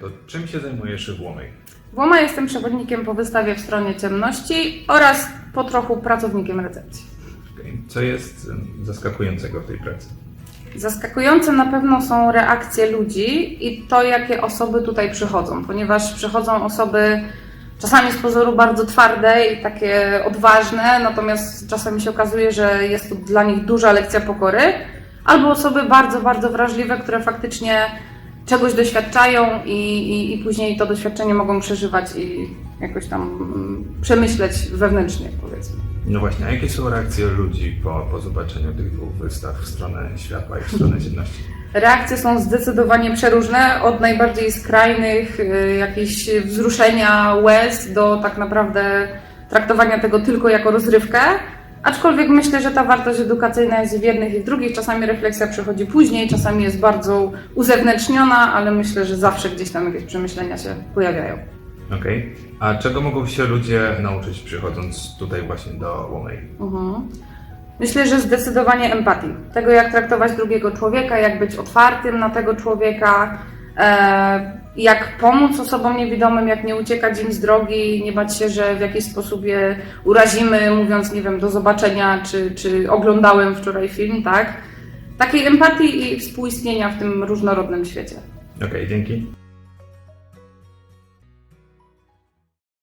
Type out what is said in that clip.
to czym się zajmujesz w Łomej? Włoma jestem przewodnikiem po wystawie w stronie ciemności oraz po trochu pracownikiem recepcji. Co jest zaskakującego w tej pracy? Zaskakujące na pewno są reakcje ludzi i to, jakie osoby tutaj przychodzą, ponieważ przychodzą osoby czasami z pozoru bardzo twarde i takie odważne, natomiast czasami się okazuje, że jest to dla nich duża lekcja pokory, albo osoby bardzo, bardzo wrażliwe, które faktycznie czegoś doświadczają i, i, i później to doświadczenie mogą przeżywać i jakoś tam mm, przemyśleć wewnętrznie, powiedzmy. No właśnie, a jakie są reakcje ludzi po, po zobaczeniu tych dwóch wystaw w stronę światła i w stronę ciemności? Reakcje są zdecydowanie przeróżne, od najbardziej skrajnych, y, jakieś wzruszenia, łez, do tak naprawdę traktowania tego tylko jako rozrywkę. Aczkolwiek myślę, że ta wartość edukacyjna jest w jednych i w drugich. Czasami refleksja przychodzi później, czasami jest bardzo uzewnętrzniona, ale myślę, że zawsze gdzieś tam jakieś przemyślenia się pojawiają. Okej. A czego mogą się ludzie nauczyć przychodząc tutaj właśnie do Łomej? Mhm. Myślę, że zdecydowanie empatii. Tego, jak traktować drugiego człowieka, jak być otwartym na tego człowieka, jak pomóc osobom niewidomym, jak nie uciekać im z drogi, nie bać się, że w jakiś sposób je urazimy, mówiąc, nie wiem, do zobaczenia, czy, czy oglądałem wczoraj film, tak? Takiej empatii i współistnienia w tym różnorodnym świecie. Okej, dzięki.